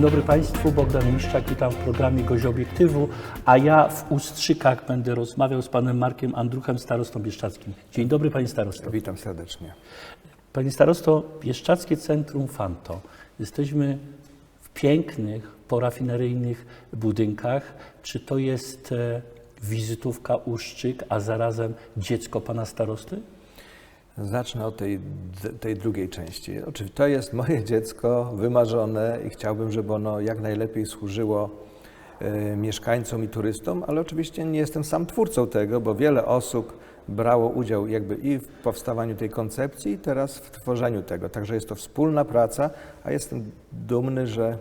Dzień dobry Państwu, Bogdan Miszczak, witam w programie Gość Obiektywu, a ja w Ustrzykach będę rozmawiał z Panem Markiem Andruchem, starostą bieszczackim. Dzień dobry Panie Starosto. Witam serdecznie. Panie Starosto, Bieszczackie Centrum Fanto. Jesteśmy w pięknych, porafineryjnych budynkach. Czy to jest e, wizytówka Uszczyk, a zarazem dziecko Pana Starosty? Zacznę od tej, tej drugiej części. Oczywiście to jest moje dziecko wymarzone i chciałbym, żeby ono jak najlepiej służyło e, mieszkańcom i turystom, ale oczywiście nie jestem sam twórcą tego, bo wiele osób brało udział jakby i w powstawaniu tej koncepcji, i teraz w tworzeniu tego. Także jest to wspólna praca, a jestem dumny, że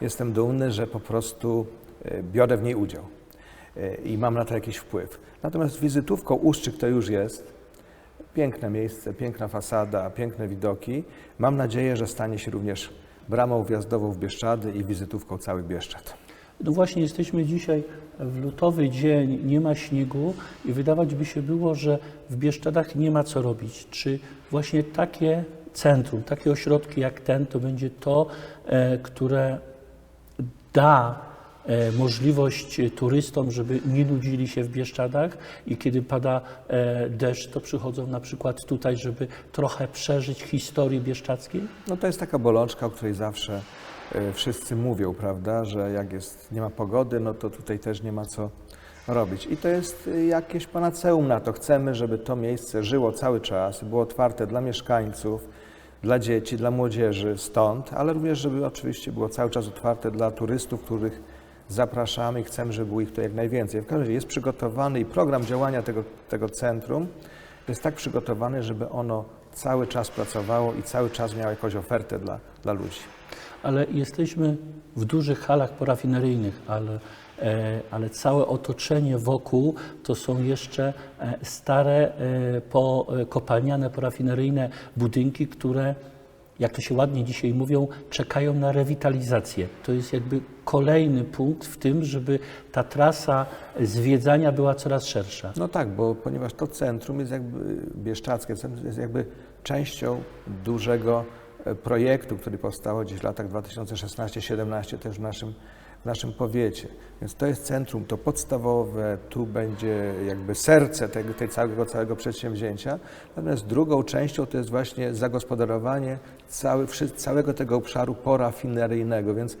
jestem dumny, że po prostu e, biorę w niej udział e, i mam na to jakiś wpływ. Natomiast wizytówką Uszczyk to już jest. Piękne miejsce, piękna fasada, piękne widoki. Mam nadzieję, że stanie się również bramą wjazdową w Bieszczady i wizytówką całych Bieszczad. No właśnie, jesteśmy dzisiaj w lutowy dzień, nie ma śniegu i wydawać by się było, że w Bieszczadach nie ma co robić. Czy właśnie takie centrum, takie ośrodki jak ten, to będzie to, e, które da możliwość turystom, żeby nie nudzili się w Bieszczadach i kiedy pada e, deszcz, to przychodzą na przykład tutaj, żeby trochę przeżyć historię bieszczackiej? No to jest taka bolączka, o której zawsze e, wszyscy mówią, prawda, że jak jest, nie ma pogody, no to tutaj też nie ma co robić. I to jest e, jakieś panaceum na to. Chcemy, żeby to miejsce żyło cały czas, było otwarte dla mieszkańców, dla dzieci, dla młodzieży stąd, ale również, żeby oczywiście było cały czas otwarte dla turystów, których zapraszamy i chcemy, żeby było ich to jak najwięcej. W każdym razie jest przygotowany i program działania tego, tego centrum jest tak przygotowany, żeby ono cały czas pracowało i cały czas miało jakąś ofertę dla, dla ludzi. ale jesteśmy w dużych halach porafineryjnych, ale, e, ale całe otoczenie wokół to są jeszcze e, stare, e, po, kopalniane, porafineryjne budynki, które, jak to się ładnie dzisiaj mówią, czekają na rewitalizację. To jest jakby kolejny punkt w tym, żeby ta trasa zwiedzania była coraz szersza. No tak, bo ponieważ to centrum jest jakby, Bieszczackie centrum jest jakby częścią dużego e, projektu, który powstał gdzieś w latach 2016-17 też w naszym, w naszym powiecie. Więc to jest centrum, to podstawowe, tu będzie jakby serce tego, tej całego, całego przedsięwzięcia. Natomiast drugą częścią to jest właśnie zagospodarowanie cały, całego tego obszaru porafineryjnego. Więc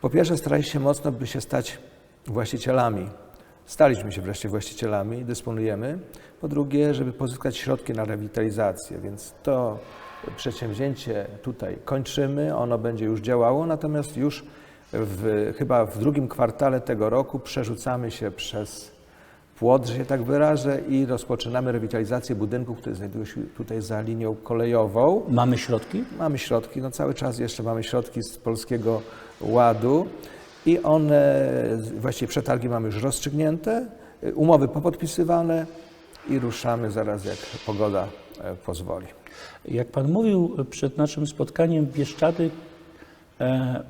po pierwsze starali się mocno, by się stać właścicielami Staliśmy się wreszcie właścicielami, dysponujemy. Po drugie, żeby pozyskać środki na rewitalizację, więc to przedsięwzięcie tutaj kończymy, ono będzie już działało, natomiast już w, chyba w drugim kwartale tego roku przerzucamy się przez płot, że się tak wyrażę, i rozpoczynamy rewitalizację budynków, które znajdują się tutaj za linią kolejową. Mamy środki? Mamy środki, no cały czas jeszcze mamy środki z Polskiego Ładu i one, właściwie przetargi mamy już rozstrzygnięte, umowy popodpisywane i ruszamy zaraz jak pogoda e, pozwoli. Jak Pan mówił przed naszym spotkaniem, Bieszczady,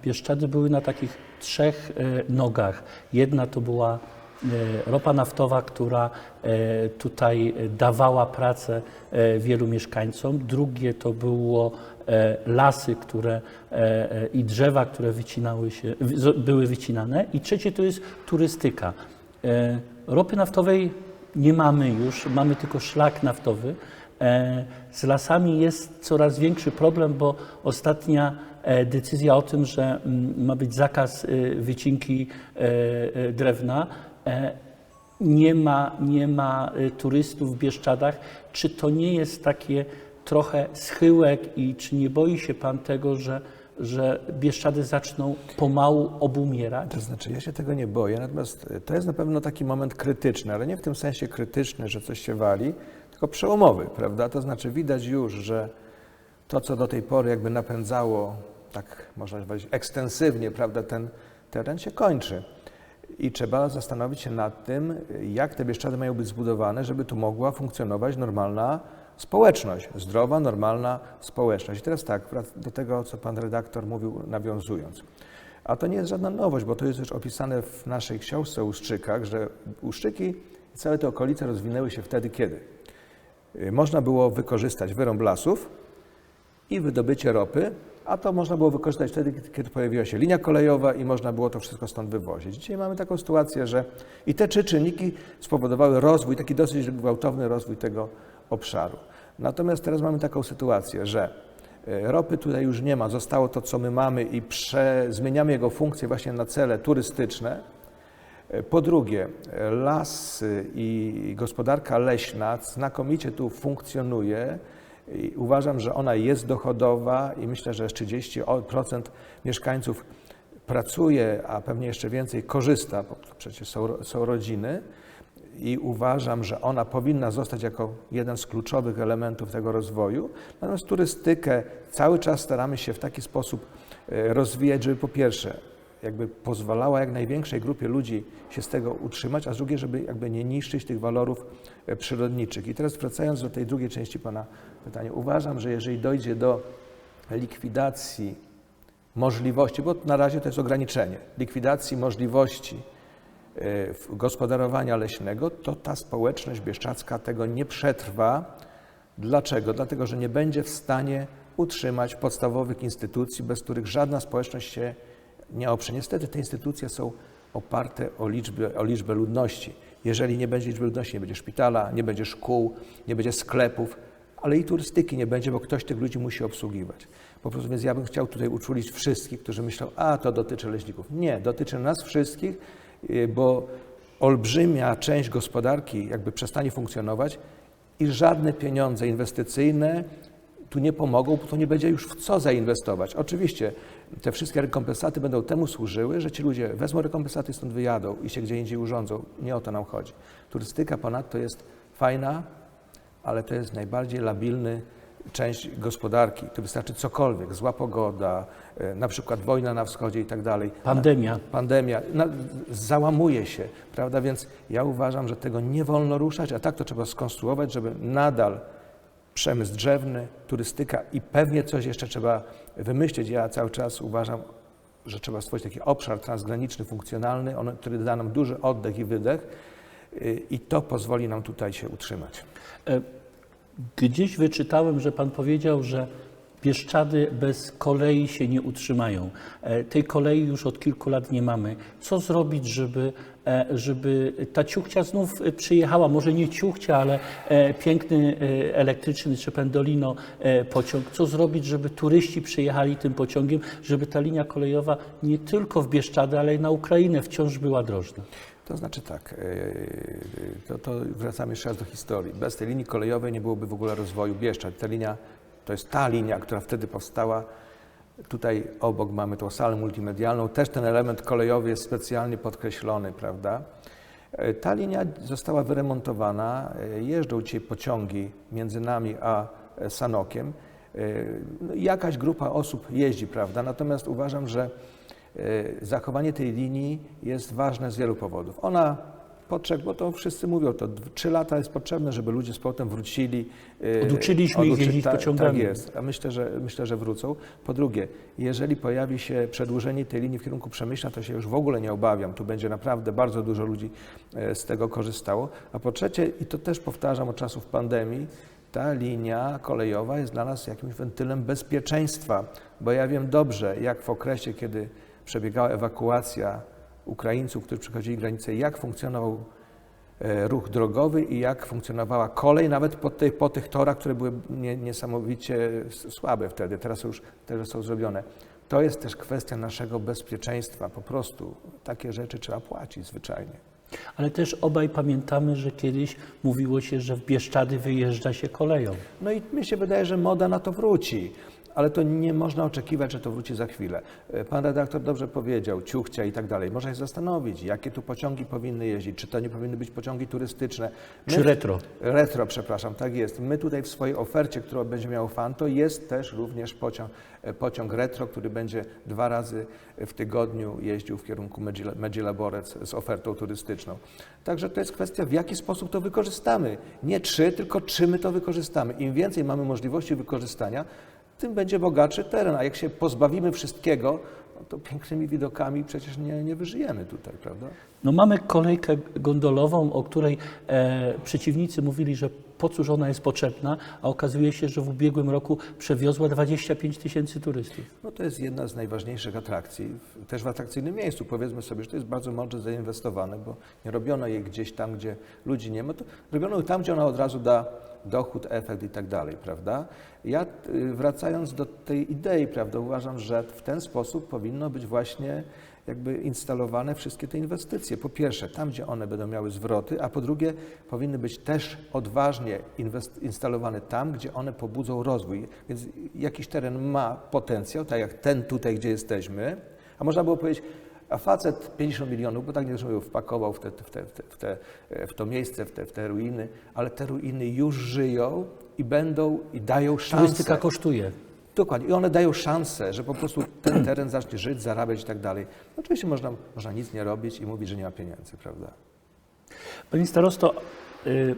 Bieszczady były na takich trzech e, nogach. Jedna to była e, ropa naftowa, która e, tutaj dawała pracę e, wielu mieszkańcom. Drugie to było e, lasy, które e, e, i drzewa, które wycinały się, były wycinane. I trzecie to jest turystyka. E, Ropy naftowej nie mamy już, mamy tylko szlak naftowy. E, Z lasami jest coraz większy problem, bo ostatnia e, decyzja o tym, że mm, ma być zakaz e, wycinki e, e, drewna, e, nie ma, nie ma e, turystów w Bieszczadach. Czy to nie jest takie trochę schyłek i czy nie boi się Pan tego, że, że Bieszczady zaczną pomału obumierać? To znaczy, ja się tego nie boję, natomiast e, to jest na pewno taki moment krytyczny, ale nie w tym sensie krytyczny, że coś się wali, tylko przełomowy, prawda? To znaczy, widać już, że to, co do tej pory jakby napędzało, tak można powiedzieć, ekstensywnie, prawda, ten teren się kończy. I trzeba zastanowić się nad tym, jak te Bieszczady mają być zbudowane, żeby tu mogła funkcjonować normalna społeczność, zdrowa, normalna społeczność. I teraz tak, do tego, co pan redaktor mówił, nawiązując. A to nie jest żadna nowość, bo to jest już opisane w naszej książce o Uszczykach, że Uszczyki i całe te okolice rozwinęły się wtedy, kiedy można było wykorzystać wyrąb lasów i wydobycie ropy, a to można było wykorzystać wtedy, kiedy pojawiła się linia kolejowa i można było to wszystko stąd wywozić. Dzisiaj mamy taką sytuację, że i te trzy czynniki spowodowały rozwój, taki dosyć gwałtowny rozwój tego obszaru. Natomiast teraz mamy taką sytuację, że e, ropy tutaj już nie ma, zostało to, co my mamy i zmieniamy jego funkcję właśnie na cele turystyczne. E, Po drugie, e, lasy i gospodarka leśna znakomicie tu funkcjonuje. I uważam, że ona jest dochodowa i myślę, że 30% mieszkańców pracuje, a pewnie jeszcze więcej korzysta, bo przecież są, są rodziny. I uważam, że ona powinna zostać jako jeden z kluczowych elementów tego rozwoju. Natomiast turystykę cały czas staramy się w taki sposób e, rozwijać, żeby po pierwsze jakby pozwalała jak największej grupie ludzi się z tego utrzymać, a z drugiej, żeby jakby nie niszczyć tych walorów e, przyrodniczych. I teraz wracając do tej drugiej części Pana pytania, uważam, że jeżeli dojdzie do likwidacji możliwości, bo na razie to jest ograniczenie, likwidacji możliwości e, gospodarowania leśnego, to ta społeczność bieszczacka tego nie przetrwa. Dlaczego? Dlatego, że nie będzie w stanie utrzymać podstawowych instytucji, bez których żadna społeczność się nie oprze. Niestety te instytucje są oparte o liczbę, o liczbę ludności. Jeżeli nie będzie liczby ludności, nie będzie szpitala, nie będzie szkół, nie będzie sklepów, ale i turystyki nie będzie, bo ktoś tych ludzi musi obsługiwać. Po prostu więc ja bym chciał tutaj uczulić wszystkich, którzy myślą, a to dotyczy leśników. Nie, dotyczy nas wszystkich, y, bo olbrzymia część gospodarki jakby przestanie funkcjonować i żadne pieniądze inwestycyjne tu nie pomogą, bo to nie będzie już w co zainwestować. Oczywiście te wszystkie rekompensaty będą temu służyły, że ci ludzie wezmą rekompensaty, stąd wyjadą i się gdzie indziej urządzą. Nie o to nam chodzi. Turystyka ponadto jest fajna, ale to jest najbardziej labilny część gospodarki. Tu wystarczy cokolwiek, zła pogoda, e, na przykład wojna na wschodzie i tak dalej. Pandemia. Pandemia na, załamuje się, prawda? Więc ja uważam, że tego nie wolno ruszać, a tak to trzeba skonstruować, żeby nadal przemysł drzewny, turystyka i pewnie coś jeszcze trzeba wymyślić. Ja cały czas uważam, że trzeba stworzyć taki obszar transgraniczny, funkcjonalny, on, który da nam duży oddech i wydech i to pozwoli nam tutaj się utrzymać. E, Gdzieś wyczytałem, że pan powiedział, że Bieszczady bez kolei się nie utrzymają. E, Tej kolei już od kilku lat nie mamy. Co zrobić, żeby, e, żeby ta ciuchcia znów przyjechała? Może nie ciuchcia, ale piękny elektryczny czy pendolino pociąg. Co zrobić, żeby turyści przyjechali tym pociągiem, żeby ta linia kolejowa nie tylko w Bieszczady, ale i na Ukrainę wciąż była drożna? To znaczy tak, yy, to, to wracamy jeszcze raz do historii. Bez tej linii kolejowej nie byłoby w ogóle rozwoju Bieszczad. Ta linia, to jest ta linia, która wtedy powstała. Tutaj obok mamy tą salę multimedialną. Też ten element kolejowy jest specjalnie podkreślony, prawda? Yy, Ta linia została wyremontowana. Jeżdżą dzisiaj pociągi między nami a e, Sanokiem. No Jakaś grupa osób jeździ, prawda? Natomiast uważam, że E, Zachowanie tej linii jest ważne z wielu powodów. Ona potrzeb, bo to wszyscy mówią, to trzy lata jest potrzebne, żeby ludzie z powrotem wrócili. e, Oduczyliśmy ich jeździć tak, pociągami. Tak jest, a myślę że, myślę, że wrócą. Po drugie, jeżeli pojawi się przedłużenie tej linii w kierunku Przemyśla, to się już w ogóle nie obawiam. Tu będzie naprawdę bardzo dużo ludzi e, z tego korzystało. A po trzecie, i to też powtarzam od czasów pandemii, ta linia kolejowa jest dla nas jakimś wentylem bezpieczeństwa, bo ja wiem dobrze, jak w okresie, kiedy przebiegała ewakuacja Ukraińców, którzy przechodzili granicę, jak funkcjonował e, ruch drogowy i jak funkcjonowała kolej, nawet po, tych po tych torach, które były nie, niesamowicie słabe wtedy, teraz już też są zrobione. To jest też kwestia naszego bezpieczeństwa, po prostu takie rzeczy trzeba płacić zwyczajnie. Ale też obaj pamiętamy, że kiedyś mówiło się, że w Bieszczady wyjeżdża się koleją. No i mi się wydaje, że moda na to wróci. Ale to nie można oczekiwać, że to wróci za chwilę. E, Pan redaktor dobrze powiedział, ciuchcia i tak dalej. Można się zastanowić, jakie tu pociągi powinny jeździć, czy to nie powinny być pociągi turystyczne. My Czy retro? Retro, przepraszam, tak jest. My tutaj w swojej ofercie, którą będzie miał FAN, to jest też również pociąg, e, pociąg retro, który będzie dwa razy w tygodniu jeździł w kierunku Medzi- Medzilaborec z ofertą turystyczną. Także to jest kwestia, w jaki sposób to wykorzystamy. Nie czy, tylko czy my to wykorzystamy. Im więcej mamy możliwości wykorzystania, tym będzie bogatszy teren. A jak się pozbawimy wszystkiego, no to pięknymi widokami przecież nie, nie wyżyjemy tutaj, prawda? No mamy kolejkę gondolową, o której e, przeciwnicy mówili, że po cóż ona jest potrzebna, a okazuje się, że w ubiegłym roku przewiozła 25 tysięcy turystów. No to jest jedna z najważniejszych atrakcji, też w atrakcyjnym miejscu. Powiedzmy sobie, że to jest bardzo mądrze zainwestowane, bo nie robiono jej gdzieś tam, gdzie ludzi nie ma, to robiono ją tam, gdzie ona od razu da dochód, efekt i tak dalej, prawda? Ja y, wracając do tej idei, prawda, uważam, że w ten sposób powinno być właśnie jakby instalowane wszystkie te inwestycje. Po pierwsze, tam, gdzie one będą miały zwroty, a po drugie, powinny być też odważnie instalowane tam, gdzie one pobudzą rozwój. Więc jakiś teren ma potencjał, tak jak ten tutaj, gdzie jesteśmy, a można było powiedzieć, a facet 50 milionów, bo tak nie zrobił, wpakował w, te, w, te, w, te, w, te, w to miejsce, w te, w te ruiny, ale te ruiny już żyją i będą i dają szansę. Turystyka kosztuje. Dokładnie. I one dają szansę, że po prostu ten teren zacznie żyć, zarabiać i tak dalej. Oczywiście można, można nic nie robić i mówić, że nie ma pieniędzy, prawda? Panie starosto, y,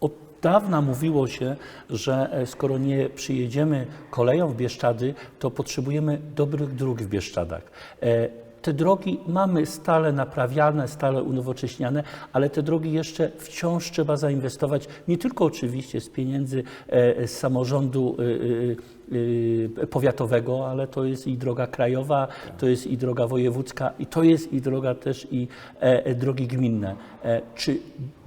od dawna mówiło się, że e, skoro nie przyjedziemy koleją w Bieszczady, to potrzebujemy dobrych dróg w Bieszczadach. E, Te drogi mamy stale naprawiane, stale unowocześniane, ale te drogi jeszcze wciąż trzeba zainwestować, nie tylko oczywiście z pieniędzy e, z samorządu y, powiatowego, ale to jest i droga krajowa, to jest i droga wojewódzka, i to jest i droga też i e, e, drogi gminne. E, Czy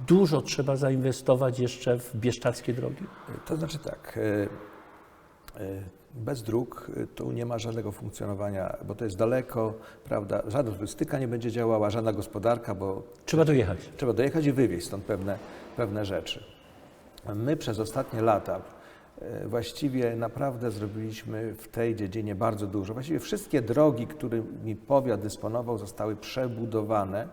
dużo trzeba zainwestować jeszcze w bieszczadzkie drogi? To znaczy tak, e, e, bez dróg e, tu nie ma żadnego funkcjonowania, bo to jest daleko, prawda? Żadna turystyka nie będzie działała, żadna gospodarka, bo Trzeba dojechać. Trzeba dojechać i wywieźć stąd pewne, pewne rzeczy. My przez ostatnie lata e, właściwie naprawdę zrobiliśmy w tej dziedzinie bardzo dużo. Właściwie wszystkie drogi, którymi powiat dysponował, zostały przebudowane.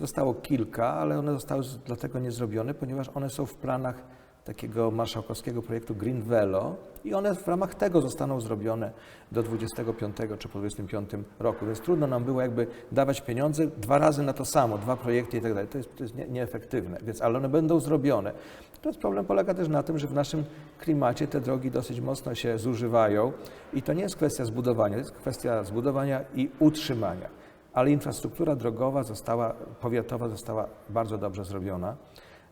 Zostało kilka, ale one zostały dlatego nie zrobione, ponieważ one są w planach takiego marszałkowskiego projektu Green Velo i one w ramach tego zostaną zrobione do 25 czy po 25 roku. Więc trudno nam było jakby dawać pieniądze dwa razy na to samo, dwa projekty i tak dalej. To jest, to jest nie, nieefektywne, więc, ale one będą zrobione. Natomiast problem polega też na tym, że w naszym klimacie te drogi dosyć mocno się zużywają i to nie jest kwestia zbudowania, to jest kwestia zbudowania i utrzymania. Ale infrastruktura drogowa została, powiatowa została bardzo dobrze zrobiona.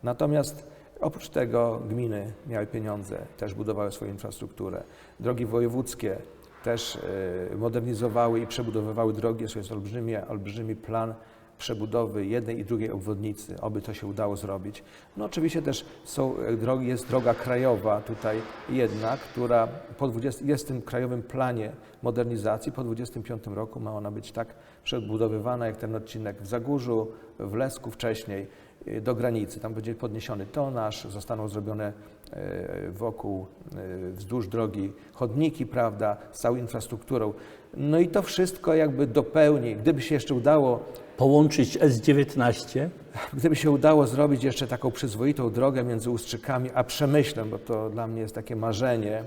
Natomiast oprócz tego gminy miały pieniądze, też budowały swoją infrastrukturę. Drogi wojewódzkie też e, modernizowały i przebudowywały drogi. Jest olbrzymi, olbrzymi plan przebudowy jednej i drugiej obwodnicy, oby to się udało zrobić. No oczywiście też są e, drogi, jest droga krajowa tutaj jedna, która po 20, jest w tym krajowym planie modernizacji. Po 25 roku ma ona być tak przebudowywana jak ten odcinek w Zagórzu, w Lesku wcześniej do granicy. Tam będzie podniesiony tonaż, zostaną zrobione e, wokół, e, wzdłuż drogi chodniki, prawda, z całą infrastrukturą. No i to wszystko jakby dopełni, gdyby się jeszcze udało Połączyć S19 Gdyby się udało zrobić jeszcze taką przyzwoitą drogę między Ustrzykami a Przemyślem, bo to dla mnie jest takie marzenie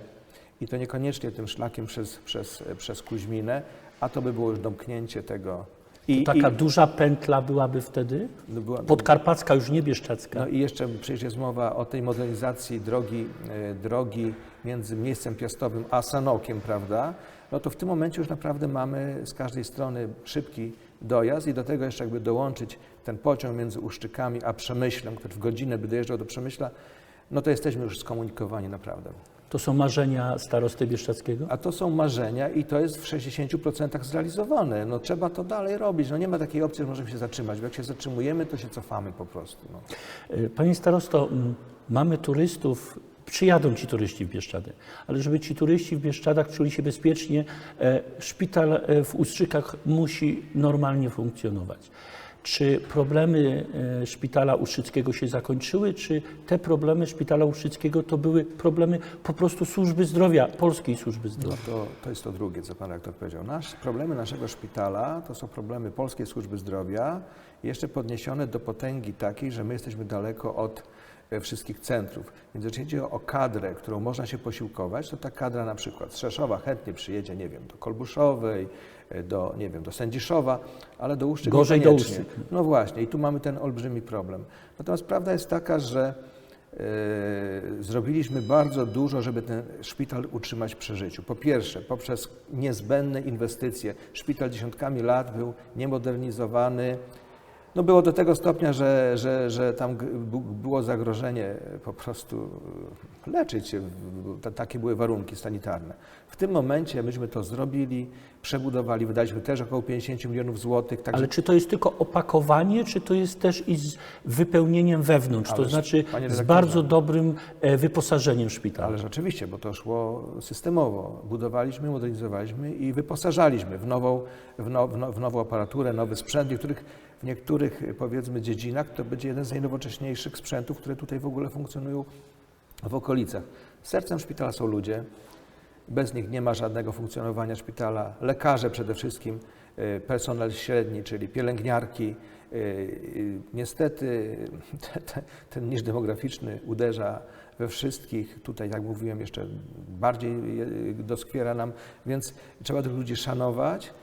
i to niekoniecznie tym szlakiem przez, przez, przez Kuźminę, a to by było już domknięcie tego. I, Taka i, duża pętla byłaby wtedy? no Podkarpacka, już nie bieszczadzka. no i jeszcze przecież jest mowa o tej modernizacji drogi, e, drogi między miejscem piastowym a Sanokiem, prawda? No to w tym momencie już naprawdę mamy z każdej strony szybki dojazd i do tego jeszcze jakby dołączyć ten pociąg między Uszczykami a Przemyślem, który w godzinę by dojeżdżał do Przemyśla, no to jesteśmy już skomunikowani naprawdę. To są marzenia starosty bieszczadzkiego? A to są marzenia i to jest w 60% zrealizowane. No trzeba to dalej robić. No nie ma takiej opcji, że możemy się zatrzymać, bo jak się zatrzymujemy, to się cofamy po prostu. No. E, Panie starosto, mamy turystów, przyjadą ci turyści w Bieszczady, ale żeby ci turyści w Bieszczadach czuli się bezpiecznie, e, szpital e, w Ustrzykach musi normalnie funkcjonować. Czy problemy e, szpitala ustrzyckiego się zakończyły, czy te problemy szpitala ustrzyckiego to były problemy po prostu służby zdrowia, polskiej służby No zdrowia? to, to jest to drugie, co pan rektor powiedział. Nasz, problemy naszego szpitala to są problemy Polskiej Służby Zdrowia, jeszcze podniesione do potęgi takiej, że my jesteśmy daleko od e, wszystkich centrów. Więc jeżeli chodzi o kadrę, którą można się posiłkować, to ta kadra na przykład z Rzeszowa chętnie przyjedzie, nie wiem, do Kolbuszowej, do, nie wiem, do Sędziszowa, ale do Uszczyk Gorzej do. Ustrzyk. No właśnie, i tu mamy ten olbrzymi problem. Natomiast prawda jest taka, że e, zrobiliśmy bardzo dużo, żeby ten szpital utrzymać przy życiu. Po pierwsze, poprzez niezbędne inwestycje. Szpital dziesiątkami lat był niemodernizowany. No było do tego stopnia, że, że, że tam było zagrożenie po prostu leczyć się. Takie były warunki sanitarne. W tym momencie myśmy to zrobili, przebudowali, wydaliśmy też około 50 milionów złotych. Także Ale czy to jest tylko opakowanie, czy to jest też i z wypełnieniem wewnątrz, to Ależ, znaczy panie z bardzo dobrym e, wyposażeniem szpitala? Ale rzeczywiście, bo to szło systemowo. Budowaliśmy, modernizowaliśmy i wyposażaliśmy w nową, w, now, w, now, w nową aparaturę, nowy sprzęt. Niektórych, w niektórych powiedzmy dziedzinach to będzie jeden z najnowocześniejszych sprzętów, które tutaj w ogóle funkcjonują w okolicach. Sercem szpitala są ludzie. Bez nich nie ma żadnego funkcjonowania szpitala. Lekarze przede wszystkim, y, personel średni, czyli pielęgniarki. Y, y, Niestety te, te, ten niż demograficzny uderza we wszystkich. Tutaj, jak mówiłem, jeszcze bardziej y, doskwiera nam, więc trzeba tych ludzi szanować.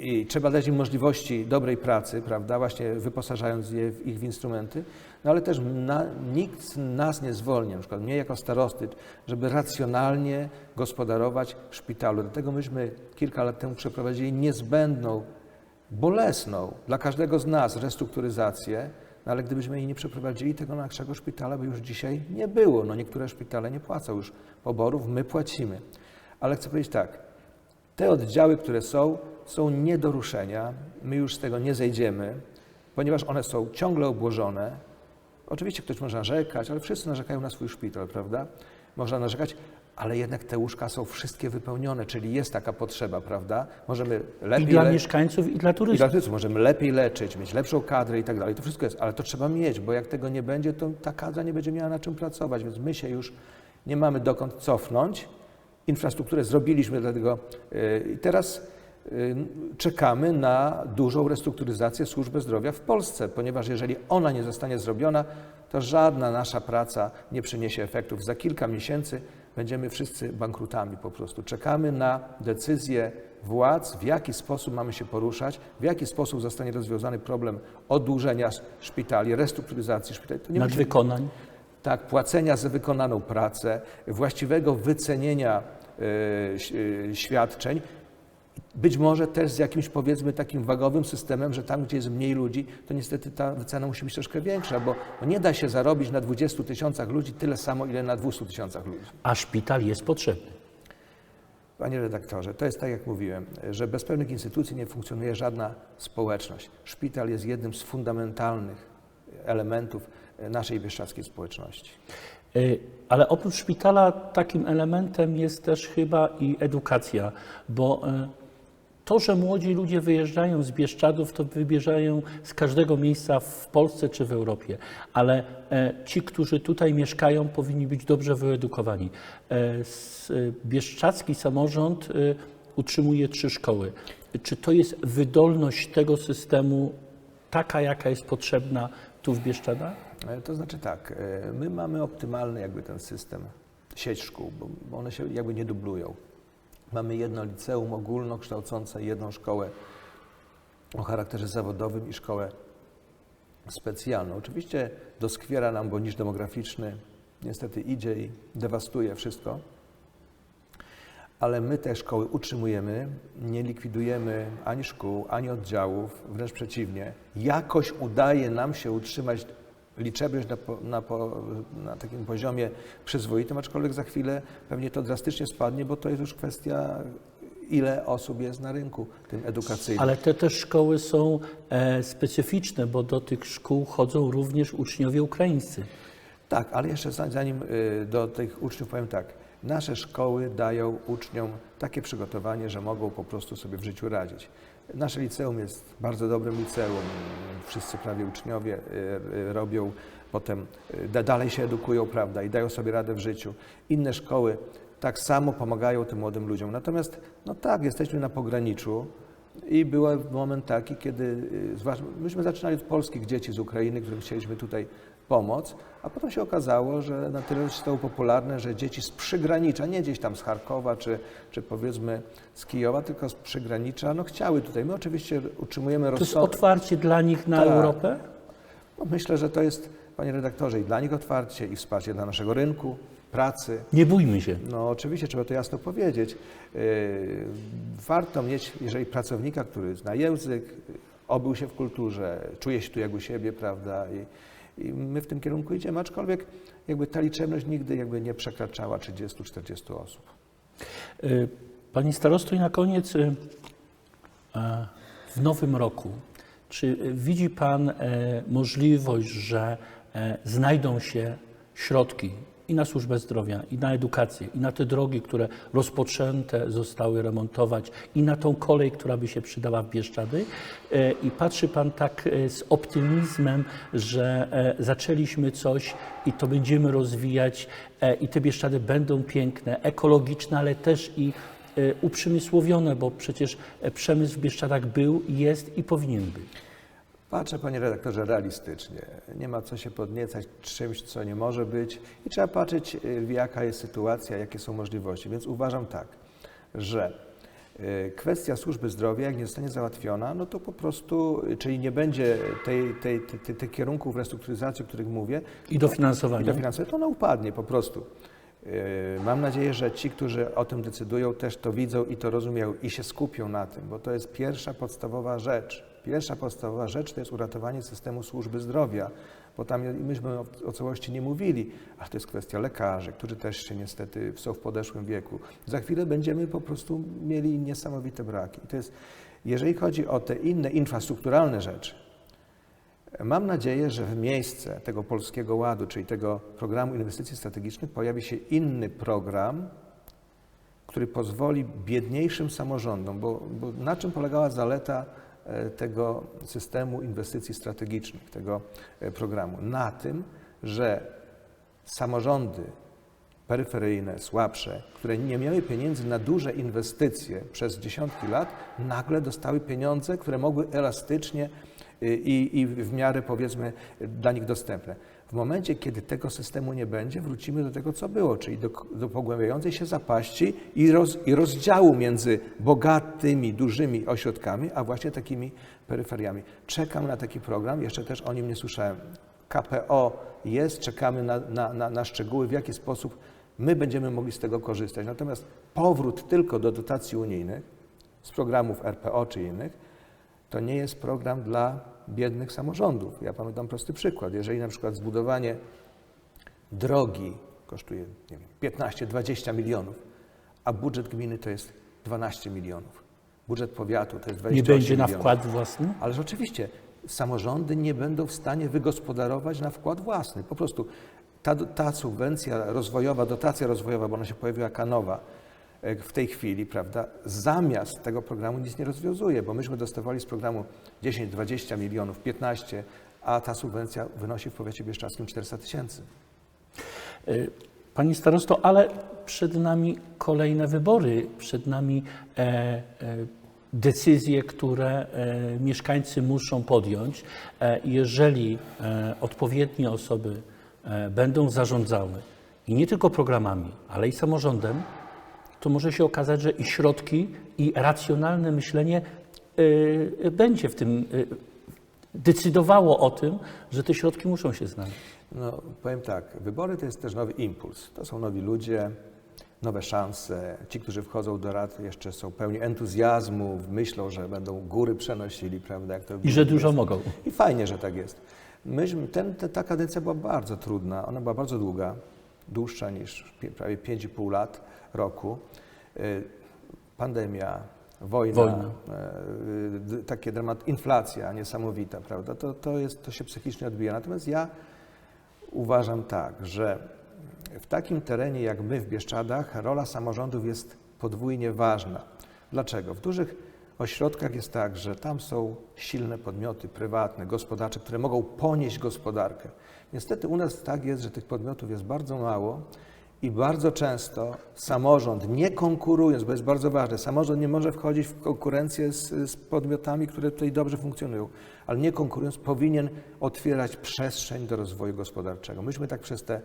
I trzeba dać im możliwości dobrej pracy, prawda, właśnie wyposażając je w ich w instrumenty, no ale też na, nikt nas nie zwolni, na przykład mnie jako starosty, żeby racjonalnie gospodarować w szpitalu. Dlatego myśmy kilka lat temu przeprowadzili niezbędną, bolesną dla każdego z nas restrukturyzację, no ale gdybyśmy jej nie przeprowadzili, tego naszego szpitala by już dzisiaj nie było. No niektóre szpitale nie płacą już poborów, my płacimy. Ale chcę powiedzieć tak, te oddziały, które są, są nie do ruszenia. My już z tego nie zejdziemy, ponieważ one są ciągle obłożone. Oczywiście ktoś może narzekać, ale wszyscy narzekają na swój szpital, prawda? Można narzekać, ale jednak te łóżka są wszystkie wypełnione, czyli jest taka potrzeba, prawda? Możemy I lepiej dla le- mieszkańców, i dla i turystów. dla turystów możemy lepiej leczyć, mieć lepszą kadrę i tak dalej. To wszystko jest, ale to trzeba mieć, bo jak tego nie będzie, to ta kadra nie będzie miała na czym pracować, więc my się już nie mamy dokąd cofnąć. Infrastrukturę zrobiliśmy, dlatego yy, i teraz yy, czekamy na dużą restrukturyzację służby zdrowia w Polsce, ponieważ jeżeli ona nie zostanie zrobiona, to żadna nasza praca nie przyniesie efektów. Za kilka miesięcy będziemy wszyscy bankrutami po prostu. Czekamy na decyzję władz, w jaki sposób mamy się poruszać, w jaki sposób zostanie rozwiązany problem oddłużenia szpitali, restrukturyzacji szpitali. To nie Nadwykonań. Tak, płacenia za wykonaną pracę, właściwego wycenienia e, e, świadczeń, być może też z jakimś powiedzmy takim wagowym systemem, że tam, gdzie jest mniej ludzi, to niestety ta wycena musi być troszkę większa, bo nie da się zarobić na 20 tysiącach ludzi tyle samo, ile na 200 tysiącach ludzi. A szpital jest potrzebny. Panie redaktorze, to jest tak jak mówiłem, że bez pewnych instytucji nie funkcjonuje żadna społeczność. Szpital jest jednym z fundamentalnych elementów naszej bieszczadzkiej społeczności. Y, Ale oprócz szpitala takim elementem jest też chyba i edukacja, bo y, to, że młodzi ludzie wyjeżdżają z Bieszczadów, to wybierzają z każdego miejsca w Polsce czy w Europie, ale e, ci, którzy tutaj mieszkają, powinni być dobrze wyedukowani. E, Bieszczadzki samorząd utrzymuje trzy szkoły. Czy to jest wydolność tego systemu taka, jaka jest potrzebna tu w Bieszczadach? E, To znaczy tak, e, my mamy optymalny jakby ten system, sieć szkół, bo- one się jakby nie dublują. Mamy jedno liceum ogólnokształcące, jedną szkołę o charakterze zawodowym i szkołę specjalną. Oczywiście doskwiera nam, bo niż demograficzny niestety idzie i dewastuje wszystko, ale my te szkoły utrzymujemy, nie likwidujemy ani szkół, ani oddziałów, wręcz przeciwnie. Jakoś udaje nam się utrzymać liczebność na, na, na takim poziomie przyzwoitym, aczkolwiek za chwilę pewnie to drastycznie spadnie, bo to jest już kwestia, ile osób jest na rynku tym edukacyjnym. Ale te też szkoły są e, specyficzne, bo do tych szkół chodzą również uczniowie ukraińscy. Tak, ale jeszcze za- zanim y, do tych uczniów powiem tak. Nasze szkoły dają uczniom takie przygotowanie, że mogą po prostu sobie w życiu radzić. Nasze liceum jest bardzo dobrym liceum. Wszyscy prawie uczniowie y, y, robią, potem y, da- dalej się edukują, prawda, i dają sobie radę w życiu. Inne szkoły tak samo pomagają tym młodym ludziom. Natomiast, no tak, jesteśmy na pograniczu. I był moment taki, kiedy myśmy zaczynali od polskich dzieci z Ukrainy, którym chcieliśmy tutaj pomóc, a potem się okazało, że na tyle się stało popularne, że dzieci z przygranicza, nie gdzieś tam z Charkowa czy, czy powiedzmy z Kijowa, tylko z przygranicza, no chciały tutaj. My oczywiście utrzymujemy To jest rozsądek. otwarcie dla nich na Tak. Europę? No, myślę, że to jest panie redaktorze, i dla nich otwarcie, i wsparcie dla naszego rynku, pracy. Nie bójmy się. No oczywiście trzeba to jasno powiedzieć. Yy, Warto mieć, jeżeli pracownika, który zna język, obył się w kulturze, czuje się tu jak u siebie, prawda? I, i my w tym kierunku idziemy, aczkolwiek jakby ta liczebność nigdy jakby nie przekraczała 30-40 osób. Y, Panie starosto, i na koniec y, w nowym roku, czy widzi Pan e, możliwość, że e, znajdą się środki i na służbę zdrowia, i na edukację, i na te drogi, które rozpoczęte zostały remontować, i na tą kolej, która by się przydała w Bieszczady? E, I patrzy Pan tak e, z optymizmem, że e, zaczęliśmy coś i to będziemy rozwijać, i te Bieszczady będą piękne, ekologiczne, ale też i uprzemysłowione, bo przecież przemysł w Bieszczadach był, jest i powinien być. Patrzę, panie redaktorze, realistycznie. Nie ma co się podniecać czymś, co nie może być i trzeba patrzeć, y, jaka jest sytuacja, jakie są możliwości. Więc uważam tak, że y, kwestia służby zdrowia, jak nie zostanie załatwiona, no to po prostu, y, czyli nie będzie tej, tej, tej, tych kierunków restrukturyzacji, o których mówię, I dofinansowanie. i dofinansowanie, to ona upadnie po prostu. Mam nadzieję, że ci, którzy o tym decydują, też to widzą i to rozumieją i się skupią na tym, bo to jest pierwsza podstawowa rzecz. Pierwsza podstawowa rzecz to jest uratowanie systemu służby zdrowia, bo tam myśmy o, o całości nie mówili, ale to jest kwestia lekarzy, którzy też się niestety są w podeszłym wieku. Za chwilę będziemy po prostu mieli niesamowite braki. I to jest, jeżeli chodzi o te inne infrastrukturalne rzeczy, Mam nadzieję, że w miejsce tego Polskiego Ładu, czyli tego programu inwestycji strategicznych, pojawi się inny program, który pozwoli biedniejszym samorządom, bo, bo na czym polegała zaleta tego systemu inwestycji strategicznych, tego e, programu? Na tym, że samorządy peryferyjne, słabsze, które nie miały pieniędzy na duże inwestycje przez dziesiątki lat, nagle dostały pieniądze, które mogły elastycznie y, i, i w miarę powiedzmy dla nich dostępne. W momencie, kiedy tego systemu nie będzie, wrócimy do tego, co było, czyli do, do pogłębiającej się zapaści i, roz, i rozdziału między bogatymi, dużymi ośrodkami, a właśnie takimi peryferiami. Czekam na taki program, jeszcze też o nim nie słyszałem. KPO jest, czekamy na, na, na, na szczegóły, w jaki sposób my będziemy mogli z tego korzystać. Natomiast powrót tylko do dotacji unijnych z programów RPO czy innych, to nie jest program dla biednych samorządów. Ja panu dam prosty przykład. Jeżeli na przykład zbudowanie drogi kosztuje nie wiem, 15-20 milionów, a budżet gminy to jest 12 milionów, budżet powiatu to jest 28 Nie będzie na milionów. wkład własny? Ale oczywiście samorządy nie będą w stanie wygospodarować na wkład własny. Po prostu ta, ta subwencja rozwojowa, dotacja rozwojowa, bo ona się pojawiła jako nowa e, w tej chwili, prawda, zamiast tego programu nic nie rozwiązuje, bo myśmy dostawali z programu 10, 20 milionów, 15, a ta subwencja wynosi w powiecie bieszczadzkim 400 tysięcy. Y, Pani starosto, ale przed nami kolejne wybory, przed nami e, e, decyzje, które e, mieszkańcy muszą podjąć. E, jeżeli e, odpowiednie osoby e, będą zarządzały i nie tylko programami, ale i samorządem, to może się okazać, że i środki, i racjonalne myślenie e, będzie w tym e, decydowało o tym, że te środki muszą się znaleźć. No, powiem tak, wybory to jest też nowy impuls. To są nowi ludzie, nowe szanse. Ci, którzy wchodzą do rad, jeszcze są pełni entuzjazmu, myślą, że będą góry przenosili, prawda? I że dużo mogą. I fajnie, że tak jest. Myśmy, ten, te, ta kadencja była bardzo trudna, ona była bardzo długa, dłuższa niż prawie 5,5 lat, roku. Y, Pandemia, wojna, Wojna. y, d- takie dramat, inflacja niesamowita, prawda? To, to, jest, to się psychicznie odbija. Natomiast ja uważam tak, że w takim terenie jak my w Bieszczadach rola samorządów jest podwójnie ważna. Dlaczego? W dużych ośrodkach jest tak, że tam są silne podmioty prywatne, gospodarcze, które mogą ponieść gospodarkę. Niestety u nas tak jest, że tych podmiotów jest bardzo mało i bardzo często samorząd, nie konkurując, bo jest bardzo ważne, samorząd nie może wchodzić w konkurencję z, z podmiotami, które tutaj dobrze funkcjonują, ale nie konkurując, powinien otwierać przestrzeń do rozwoju gospodarczego. Myśmy tak przez te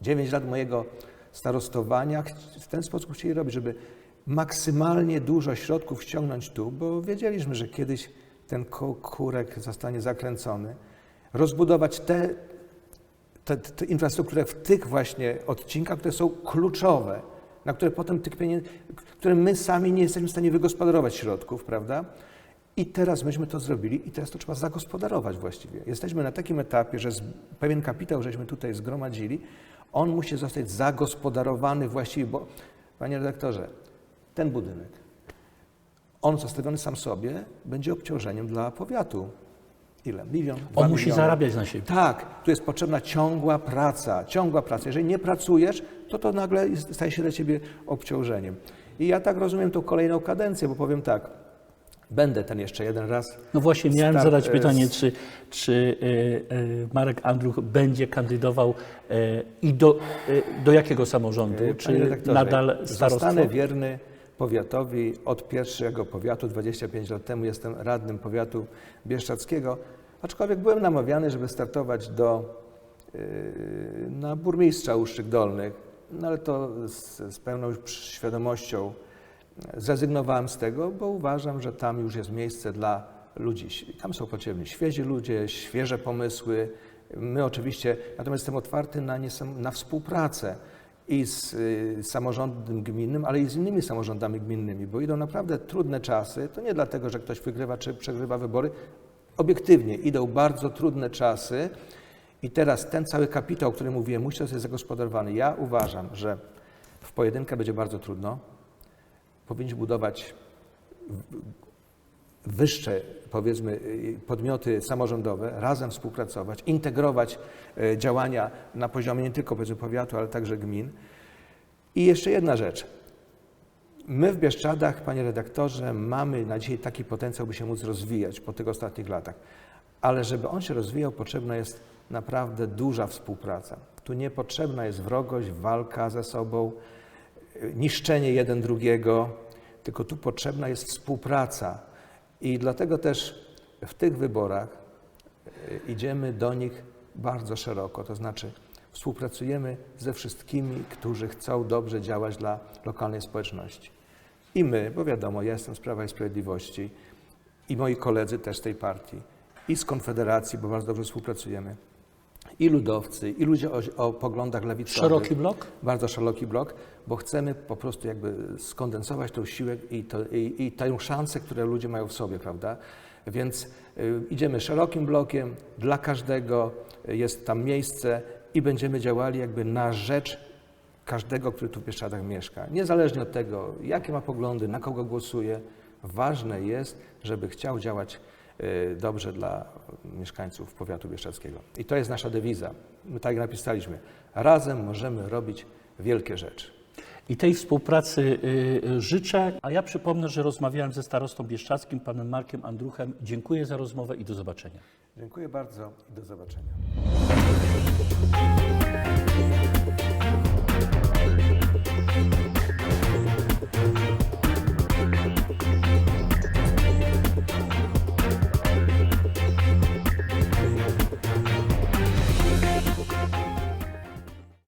9 lat mojego starostowania w ten sposób chcieli robić, żeby maksymalnie dużo środków ściągnąć tu, bo wiedzieliśmy, że kiedyś ten kurek zostanie zakręcony, rozbudować te, te, te infrastrukturę w tych właśnie odcinkach, które są kluczowe, na które potem tych pieniędzy, które my sami nie jesteśmy w stanie wygospodarować środków, prawda? I teraz myśmy to zrobili i teraz to trzeba zagospodarować właściwie. Jesteśmy na takim etapie, że pewien kapitał, żeśmy tutaj zgromadzili, on musi zostać zagospodarowany właściwie, bo panie redaktorze, ten budynek, on zostawiony sam sobie będzie obciążeniem dla powiatu. Ile? Milion? On musi miliony? zarabiać na siebie. Tak, tu jest potrzebna ciągła praca, ciągła praca. Jeżeli nie pracujesz, to to nagle staje się dla ciebie obciążeniem. I ja tak rozumiem tą kolejną kadencję, bo powiem tak, będę ten jeszcze jeden raz. No właśnie, miałem Start, zadać e, pytanie, czy, czy y, y, Marek Andruch będzie kandydował i do, do jakiego samorządu? Panie Czy nadal starostwo? Zostanę wierny powiatowi od pierwszego powiatu, 25 lat temu jestem radnym powiatu bieszczackiego, aczkolwiek byłem namawiany, żeby startować do, yy, na burmistrza Ustrzyk Dolnych, no ale to z, z pełną świadomością zrezygnowałem z tego, bo uważam, że tam już jest miejsce dla ludzi. Tam są potrzebni świeży ludzie, świeże pomysły. My oczywiście, natomiast jestem otwarty na, na współpracę i z y, samorządem gminnym, ale i z innymi samorządami gminnymi, bo idą naprawdę trudne czasy. To nie dlatego, że ktoś wygrywa czy przegrywa wybory. Obiektywnie idą bardzo trudne czasy i teraz ten cały kapitał, o którym mówiłem, musi zostać zagospodarowany. Ja uważam, że w pojedynkę będzie bardzo trudno. Powinniśmy budować wyższe, powiedzmy, podmioty samorządowe, razem współpracować, integrować y, działania na poziomie nie tylko powiedzmy powiatu, ale także gmin. I jeszcze jedna rzecz. My w Bieszczadach, panie redaktorze, mamy na dzisiaj taki potencjał, by się móc rozwijać po tych ostatnich latach. Ale żeby on się rozwijał, potrzebna jest naprawdę duża współpraca. Tu niepotrzebna jest wrogość, walka ze sobą, y, niszczenie jeden drugiego, tylko tu potrzebna jest współpraca. I dlatego też w tych wyborach y, idziemy do nich bardzo szeroko, to znaczy współpracujemy ze wszystkimi, którzy chcą dobrze działać dla lokalnej społeczności. I my, bo wiadomo, ja jestem z Prawa i Sprawiedliwości i moi koledzy też z tej partii, i z Konfederacji, bo bardzo dobrze współpracujemy, i ludowcy, i ludzie o, o poglądach lewicowych. Szeroki blok? Bardzo szeroki blok, bo chcemy po prostu jakby skondensować tą siłę i, to, i, i tę szansę, które ludzie mają w sobie, prawda? Więc y, idziemy szerokim blokiem, dla każdego jest tam miejsce i będziemy działali jakby na rzecz każdego, który tu w Bieszczadach mieszka. Niezależnie od tego, jakie ma poglądy, na kogo głosuje, ważne jest, żeby chciał działać dobrze dla mieszkańców powiatu bieszczadzkiego. I to jest nasza dewiza. My tak napisaliśmy, razem możemy robić wielkie rzeczy. I tej współpracy y, y, życzę. A ja przypomnę, że rozmawiałem ze starostą bieszczackim, panem Markiem Andruchem. Dziękuję za rozmowę i do zobaczenia. Dziękuję bardzo i do zobaczenia.